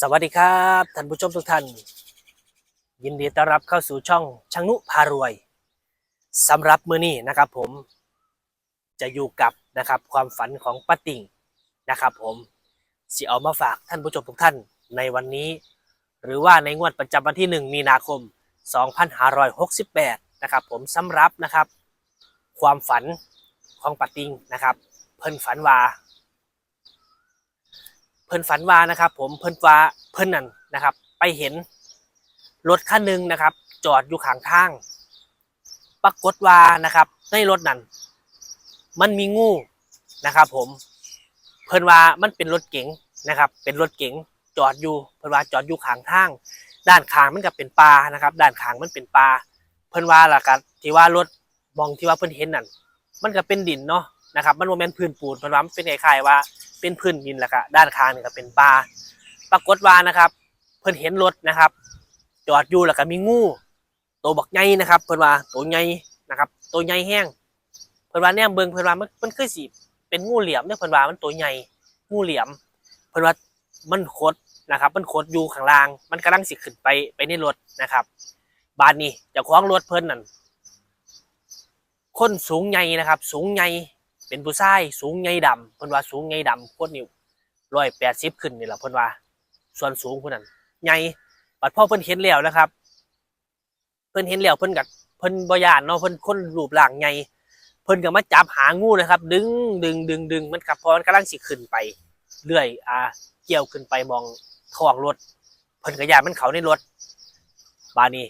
สวัสดีครับท่านผู้ชมทุกท่าน ยินดีต้อนรับเข้าสู่ช่องชังนุพารวยสำหรับมื้อนี้นะครับ ผมจะอยู่กับนะครับความฝันของป้าติ่งนะครับ ผมสิเอามาฝากท่านผู้ชมทุกท่านในวันนี้ หรือว่าในงวดประจำวันที่ 1 มีนาคม 2568 นะครับ ผมสำหรับนะครับ ความฝันของป้าติ่งนะครับ เพิ่นฝันว่า เพิ่นฝันว่านะครับ ผมเพิ่นว่าเพิ่นนั่นนะครับ ไปเห็นรถคันหนึ่งนะครับ จอดอยู่ข้างทาง ปรากฏว่านะครับ ในรถนั้นมันมีงูนะครับ ผมเพิ่นว่ามันเป็นรถเก๋งนะครับ เป็นรถเก๋งจอดอยู่เพิ่นว่าจอดอยู่ข้างทาง ด้านข้างมันก็เป็นป่านะครับ ด้านข้างมันเป็นป่าเพิ่นว่าล่ะครับที่ว่ารถมองที่ว่าเพิ่นเห็นนั่นมันก็เป็นดินเนาะนะครับ มันโมเมนต์พื้นปูนเพิ่นว่ามันเป็นคล้ายๆว่า เป็นพื้นดินแหละครับด้านข้างนี่ก็เป็นป่าปรากฏว่านะครับ เพิ่นเห็นรถนะครับ จอดอยู่แล้วก็มีงูตัวบักใหญ่นะครับ เพิ่นว่าตัวใหญ่นะครับ ตัวใหญ่แห้งเพิ่นว่าแนมเบิ่งเพิ่นว่ามันมันคือสิเป็นงูเหลี่ยมเนี่ยเพิ่นว่ามันตัวใหญ่งูเหลี่ยม เพิ่นว่ามันขดนะครับ มันขดอยู่ข้างล่าง มันกำลังสิขึ้นไปไปในรถนะครับบานนี้เจ้าของรถเพิ่นนั่นคนสูงใหญ่นะครับ สูงใหญ่ เป็นผู้ชายสูงใหญ่ดำเพิ่นว่าสูงใหญ่ดำโคตรนิ้วร้อยแปดสิบขึ้นนี่แหละเพิ่นว่า ส่วนสูงเพิ่นนั้นใหญ่ปัดพ่อเพิ่นเห็นแล้วนะครับ เพิ่นเห็นแล้วเพิ่นกับเพิ่นบ่ย่านเนาะเพิ่นคนรูปร่างใหญ่เพิ่นก็มาจับหางูนะครับ ดึงดึงดึงดึงมันกับพอมันกำลังสิขึ้นไป เรื่อย อ่า เกี่ยวขึ้นไปมองท้องรถเพิ่นก็ยานมันเขาในรถบานี้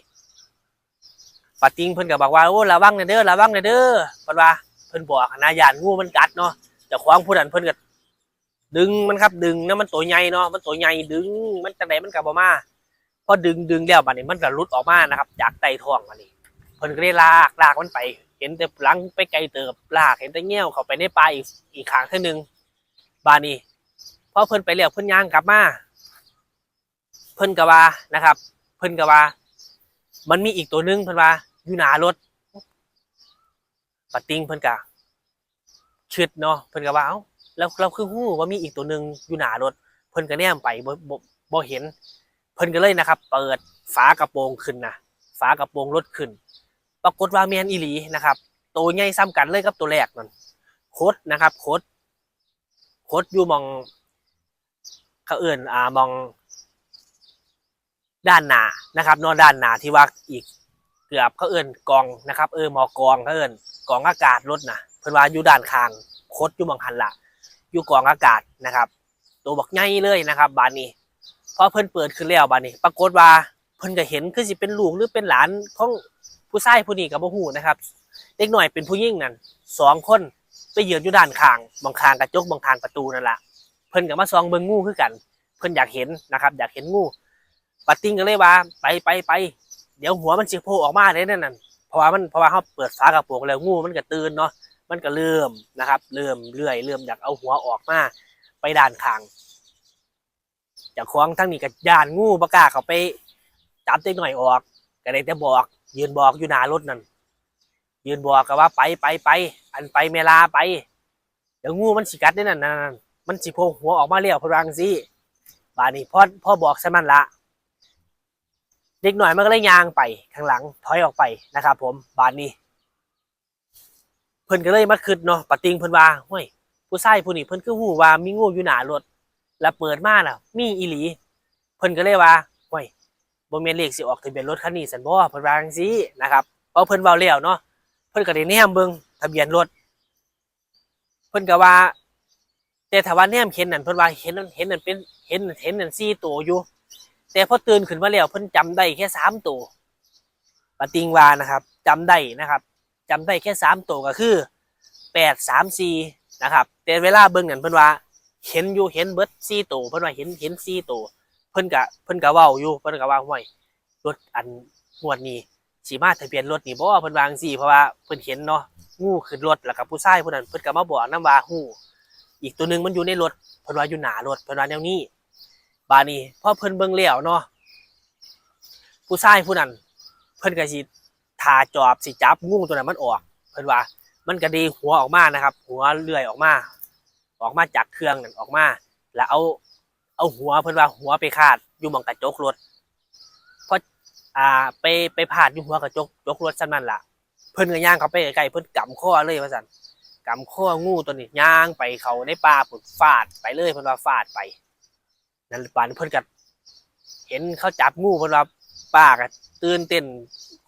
ปาติงเพิ่นก็บอกว่าโอ้ระวังเด้อระวังเด้อเพิ่นว่า พิ่นบอกนะยานงูมันกัดเนาะเจ้างผู้นั้นเพิ่นก็ดึงมันครับ ดึงนะมันตัวใหญ่เนาะมันตัวใหญ่ดึงมันจังไดมันก็บ่มาพอดึงดึงแล้วบัดนี้มันก็หลุดออกมานะครับ จากใต้ท้องบัดนี้เพิ่นก็ได้ลากลากมันไป เห็นแต่หลังไปไกลเติบลากเห็นแต่เงี้ยวเข้าไปในป่าอีกอีกข้างเท่านึงบานี้พอเพิ่นไปแล้วเพิ่นย่างกลับมาเพิ่นก็ว่านะครับ เพิ่นก็ว่า มันมีอีกตัวหนึงเพิ่นว่าอยู่หนารถ ปะติงเพิ่นกะชึดเนาะเพิ่นก็ว่าเอ้าแล้วเราคือฮู้ว่ามีอีกตัวหนึ่งอยู่หน้ารถ เพิ่นก็แนมไปบ่บ่บ่เห็น เพิ่นก็เลยนะครับ เปิดฝากระโปรงขึ้นนะฝากระโปรงรถขึ้น ปรากฏว่าแมนอีหลีนะครับตัวใหญ่ซ้ำกันเลยกับตัวแรกนั่นโคดนะครับโคดโคดอยู่มองเขาเอื่นอ่ามอง ด้านหน้านะครับนอกด้านหน้าที่ว่าอีกเกือบเขาเอิ้นกองนะครับ เออหมอกองเขาเอิ้น กองอากาศรถนะเพิ่นว่าอยู่ด้านข้างคดอยู่บางคันละอยู่กองอากาศนะครับ ตัวบักใหญ่เลยนะครับ บานนี้พอเพิ่นเปิดขึ้นแล้วบานนี้ ปรากฏว่าเพิ่นก็เห็นคือสิเป็นลูกหรือเป็นหลานของผู้ชายผู้นี้ก็บ่ฮู้นะครับ เด็กหน่อยเป็นผู้หญิงนั่นสองคนไปยืนอยู่ด้านข้างบางข้างกระจกบางข้างประตูนั่นละเพิ่นก็มาส่องเบิ่งงูคือกัน เพิ่นอยากเห็นนะครับ อยากเห็นงูปาติ้งก็เลยว่า ไปไปไปเดี๋ยวหัวมันสิโผล่ออกมาเลยนั่นน่ะ ราะว่ามันเพราะว่าเขาเปิดฝากระโปรงแล้วงูมันก็ตื่นเนาะมันก็เริ่มนะครับ เริ่มเลื่อยเริ่มอยากเอาหัวออกมาไปด้านขางจากคล้องทั้งนี้ก็ย่านงูประกาเขาไปจับเด็กหน่อยออกก็เลยแต่บอก ยืนบอกอยู่หน้ารถนั่นยืนบอกก็ว่าไปไปไปอันไปเมลาไปเดี๋ยวงูมันสิกัดได้นั่นนั่นนั่นมันสิโผล่หัวออกมาเลี้ยวพลังสิบาดนี้พ่อพ่อบอกใช่มันละ เด็กหน่อยมันก็เลยยางไปข้างหลังถอยออกไปนะครับผมบานนี้ เพิ่นก็เลยมาคิดเนาะปะติงเพิ่นว่าห้วยผู้ชายผู้นี้เพิ่นคือฮู้ว่ามีงูอยู่หน้ารถแล้วเปิดมาน่ะ มีอีหลี เพิ่นก็เลยว่าห้วยบ่แม่นเลขสิออกทะเบียนรถคันนี้ซั่นบ่เพิ่นว่าจังซี่นะครับพอเพิ่นเว้าแล้วเนาะเพิ่นก็ได้แนมเบิ่งทะเบียนรถเพิ่นก็ว่า แต่ถ้าว่าแนมเห็นนั่นเพิ่นว่าเห็นนั่นเห็นนั่นเป็นเห็นเห็นนั่น4ตัวอยู่ แต่พอตื่นขึ้นมาแล้วเพิ่นจำได้แค่สามตัวปาติงวานะครับจำได้นะครับจำได้แค่สามตัวก็คือแปดสามสี่นะครับแต่เวลาเบิ่งนั่นเพิ่นว่า เห็นอยู่เห็นเบิดสี่ตัวเพิ่นว่าเห็นเห็นสี่ตัวเพิ่นกะเพิ่นกะว้าอยู่เพิ่นกะว่าห่วยรถอันงวดนี้สีมาทะเบียนรถนี่บ่เพิ่นวางซี่เพราะว่าเพิ่นเห็นเนาะงูขึ้นรถแล้วก็ผู้ชายผู้นั้นเพิ่นก็มาบอกนํว่าฮู้อีกตัวหนึ่งมันอยู่ในรถเพิ่นว่าอยู่หนารถเพิ่นว่าแนวนี้ บานี้พอเพิ่นเบิ่งแล้วเนาะผู้ชายผู้นั้นเพิ่นก็สิทาจอบสิจับงูตัวนั้นมันออก เพิ่นว่า มันก็ดีหัวออกมานะครับ หัวเลื่อยออกมา ออกมาจากเครื่องนั่นออกมา แล้วเอา เอาหัวเพิ่นว่าหัวไปคาดอยู่มองกระจกรถเพราะอ่าไปไปพาดอยู่หัวกระจกจกรถซั่นนั่นละเพิ่นก็ย่างเขาไปไกลๆเพิ่นกำข้อเลยว่าซั่นกำข้องูตัวนี้ย่างไปเขาในป่าปุดฟาดไปเลยเพิ่นว่าฟาดไป นั่นปานเพิ่นก็เห็นเขาจับงูเพิ่นว่าป้าก็ตื่นเต้น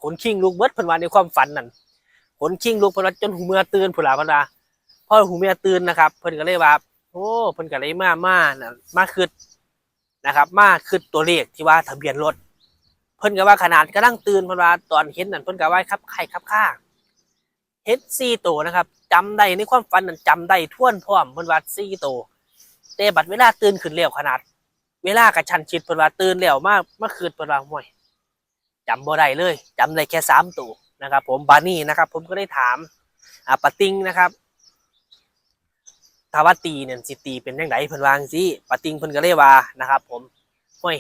ขนชิงลูกเบิดเพิ่นว่าในความฝันนั่นขนชิงลูกเพิ่นว่าจนหูเมื่อตื่นพุ่นล่ะเพิ่นว่าพอหูเมื่อตื่นนะครับ เพิ่นก็เลยว่าโอ้เพิ่นก็เลยมามาน่ะมาคืดนะครับ มาคืดตัวเลขที่ว่าทะเบียนรถเพิ่นก็ว่าขนาดกำลังตื่นเพิ่นว่าตอนเห็นนั่นเพิ่นก็ว่าครับไข่ครับข้าเฮ็ดซี่ตัวนะครับจำได้ในความฝันนั่นจำได้ท่วนพร้อมเพิ่นว่าซี่ตัวแต่บัดเวลาตื่นขึ้นแล้วขนาด เวลากระชันชิดเพิ่นว่าตื่นแล้วมากเมาคืนเพิ่นว่าห่วยจำบ่ได้เลยจำได้แค่สามตัวนะครับ ผมบานี่นะครับ ผมก็ได้ถามอ่าปะติงนะครับถ้าว่าตีเนี่ยสิตีเป็นจังไดเพิ่นว่าจังซี่ปะติงเพิ่นก็เลยว่านะครับ ผมห่วย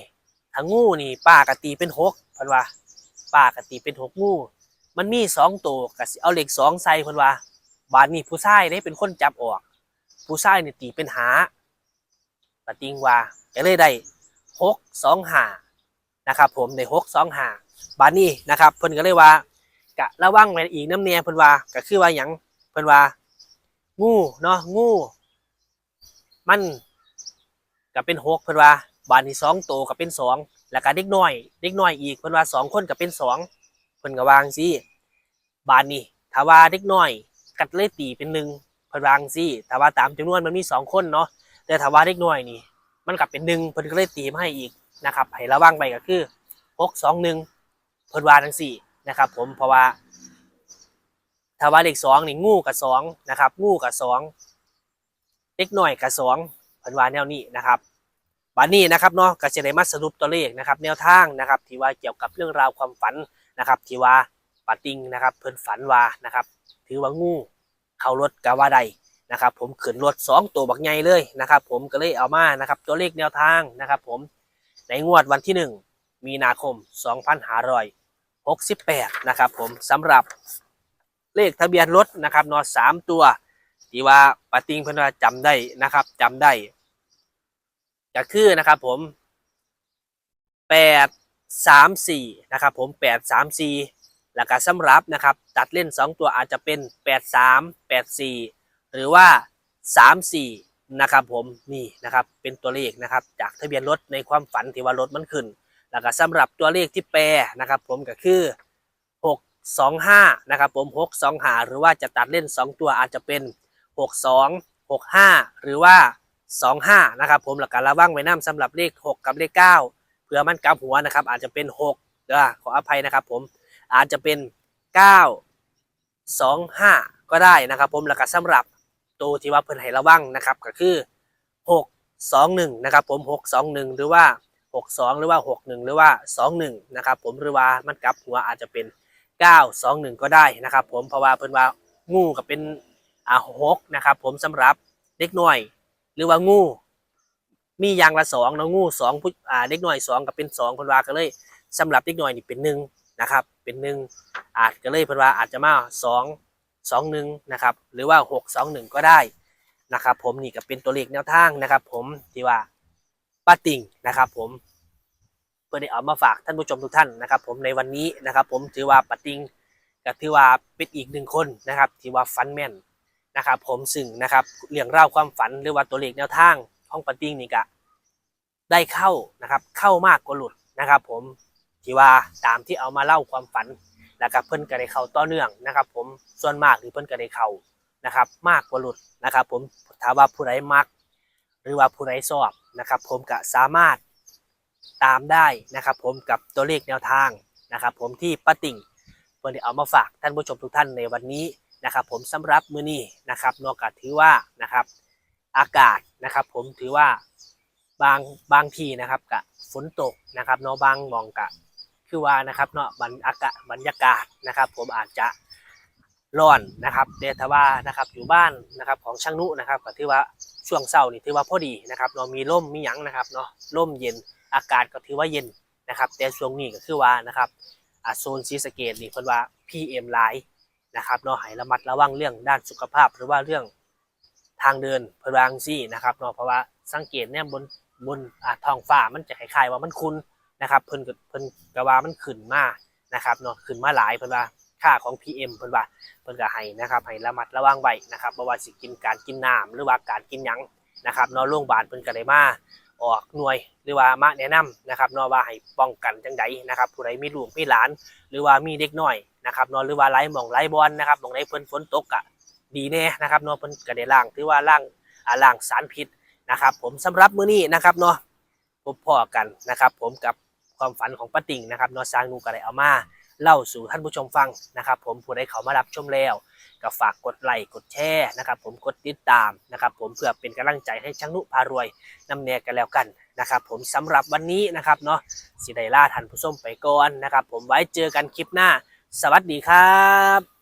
ถ้างูนี่ป้ากะตีเป็นหกเพิ่นว่าป้ากะตีเป็นหกงูมันมีสองตัวก็สิเอาเหล็กสองใส่เพิ่นว่าบานนี้ผู้ชายได้เป็นคนจับออก ผู้ชายนี่ตีเป็นหา ปติงว่าก็เลยได้หกสองหานะครับ ผมได้หกสองหาบานนี้นะครับ เพิ่นก็เลยว่ากะระวังไว้อีกน้ำเนียเพิ่นว่าก็คือว่าหยังเพิ่นว่า งูเนาะงู มันก็เป็นหกเพิ่นว่าบานที่สองโตวก็เป็นสองแล้วก็เด็กน้อย เด็กน้อยอีกเพิ่นว่าสองคนก็เป็นสองเพิ่นก็วางซี่บานนี้ถ้าว่าเด็กน้อยกัดเลยตีเป็นหนึ่งเพิ่นวางซี่ถ้าว่าตามจำนวนมันมีสองคนเนาะ แต่ถ้าว่าเด็กน้อยนี่ มันกลับเป็นหนึ่งเพิ่นก็เลยตีมาให้อีกนะครับให้ระวังไปก็คือหกสองหนึ่งเพิ่นว่าจั่งซี่นะครับ ผมเพราะว่าถ้าว่าเลขสองนี่งูกับสองนะครับ งูกับสองเด็กน้อยกับสองเพิ่นว่าแนวนี้นะครับบานนี้นะครับเนาะก็จะได้มาสรุปตัวเลขนะครับ แนวทางนะครับ ที่ว่าเกี่ยวกับเรื่องราวความฝันนะครับ ที่ว่าปาติงนะครับ เพิ่นฝันว่านะครับ ถือว่างูเข้ารถกาว่าใด นะครับผมขึ้นรถสองตัวบักใหญ่เลยนะครับผมก็เลยเอามานะครับตัวเลขแนวทางนะครับผมในงวดวันที่หนึ่งมีนาคม 2568 นะครับผมสำหรับเลขทะเบียนรถนะครับนอสามตัวที่ว่าปาติงเพิ่อนว่าจำได้นะครับจำได้ก็คือนะครับผมแปดสามสี่นะครับผมแปดสามสี่แล้วก็สำหรับนะครับตัดเล่นสองตัวอาจจะเป็นแปดสามแปดสี่ หรือว่าสามสี่นะครับผมนี่นะครับเป็นตัวเลขนะครับ จากทะเบียนรถในความฝันที่ว่ารถมันขึ้น แล้วก็สำหรับตัวเลขที่แปรนะครับ ผมก็คือหกสองห้านะครับผมหกสองหาหรือว่าจะตัดเล่นสองตัวอาจจะเป็นหกสองหกห้าหรือว่าสองห้านะครับผมหลักการระวังไว้น้ำสำหรับเลขหกกับเลขเก้าเผื่อมันกลับหัวนะครับ อาจจะเป็นหกเด้อขออภัยนะครับผมอาจจะเป็นเก้าสองห้าก็ได้นะครับผมหลักการสำหรับ ตัวที่ว่าเพิ่นให้ระวังนะครับก็คือหกสองหนึ่งนะครับผมหกสองหนึ่งหรือว่าหกสองหรือว่าหกหนึ่งหรือว่าสองหนึ่งนะครับผมหรือว่ามันกลับหัวอาจจะเป็นเก้าสองหนึ่งก็ได้นะครับผมเพราะว่าเพิ่นว่างูก็เป็นอ่าหกนะครับผมสำหรับเด็กน้อย หรือว่างู มีอย่างละสองเนาะงูสองผู้อ่าเด็กน้อยสองกับเป็นสองเพิ่นว่าก็เลยสำหรับเด็กน้อยนี่เป็นหนึ่งนะครับเป็นหนึ่งอาจก็เลยเพิ่นว่าอาจจะมาสอง สองหนึ่งนะครับหรือว่าหกสองหนึ่งก็ได้นะครับผมนี่ก็เป็นตัวเลขแนวทางนะครับ ผมที่ว่าป้าติ่งนะครับ ผมเพื่อได้เอามาฝากท่านผู้ชมทุกท่านนะครับ ผมในวันนี้นะครับ ผมถือว่าป้าติ่งก็ถือว่าเป็นอีกหนึ่งคนนะครับ ที่ว่าฟันแม่นนะครับ ผมซึ่งนะครับเรื่องเล่าความฝันหรือว่าตัวเลขแนวทางของปาติ้งนี่ก็ได้เข้านะครับ เข้ามากกว่าหลุดนะครับ ผมที่ว่าตามที่เอามาเล่าความฝัน แล้วก็เพิ่นก็ได้เข้าต่อเนื่องนะครับ ผมส่วนมากหรือเพิ่นก็ได้เข้านะครับ มากกว่าหลุดนะครับ ผมถ้าว่าผู้ใดมัก หรือว่าผู้ใดชอบนะครับ ผมก็สามารถตามได้นะครับ ผมกับตัวเลขแนวทางนะครับ ผมที่ป้าติ่งเพิ่นได้เอามาฝากท่านผู้ชมทุกท่านในวันนี้นะครับ ผมสำหรับมื้อนี้นะครับนอกจากถือว่านะครับ อากาศนะครับ ผมถือว่าบางบางทีนะครับกะฝนตกนะครับเนาะบางมองกะ คือว่านะครับเนาะบรรอากาศบรรยากาศนะครับ ผมอาจจะร้อนนะครับแต่ถ้าว่านะครับอยู่บ้านนะครับของช่างนุนะครับก็ถือว่าช่วงเช้านี่ถือว่าพอดีนะครับเนาะมีร่มมีหยังนะครับเนาะร่มเย็นอากาศก็ถือว่าเย็นนะครับ แต่ช่วงนี้ก็คือว่านะครับโซนซีสเกตนี่เพิ่นว่า PM หลายนะครับเนาะให้ระมัดระวังเรื่องด้านสุขภาพ หรือว่าเรื่องทางเดินพลางซี่นะครับเนาะเพราะว่าสังเกตเนี่ยบนบนอ่าท้องฟ้ามันจะคล้ายๆว่ามันคุณ นะครับเพิ่นก็เพิ่นก็ว่ามันขึ้นมานะครับเนาะขึ้นมาหลายเพิ่นว่าค่าของ PM เพิ่นว่าเพิ่นก็ให้นะครับให้ระมัดระวังไว้นะครับบ่ว่าสิกินการกินน้ำหรือว่าการกินหยังนะครับเนาะโรงพยาบาลเพิ่นก็ได้มาออกหน่วยหรือว่ามาแนะนำนะครับเนาะว่าให้ป้องกันจังใดนะครับผู้ใดมีลูกมีหลาน หรือว่ามีเด็กน้อยนะครับเนาะหรือว่าไล่หม่องไล่บอลนะครับหม่องไดเพิ่นฝนตกอะดีแน่นะครับเนาะเพิ่นก็ได้ล้างถือว่าล้างอ่าล้างสารพิษนะครับ ผมสำหรับมื้อนี้นะครับเนาะพบพ่อกันนะครับ ผมกับ ความฝันของป้าติ่งนะครับนาะสางนูก็ได้เอามาเล่าสู่ท่านผู้ชมฟังนะครับผมผู้ใดเขามารับชมแล้วก็ฝากกดไลค์กดแชร์นะครับผมกดติดตามนะครับผมเพื่อเป็นกำลังใจให้ช่างนุพารวยนำแนกันแล้วกันนะครับผมสำหรับวันนี้นะครับเนาะสิไดล่าท่านผู้ชมไปก่อนนะครับผมไว้เจอกันคลิปหน้า สวัสดีครับ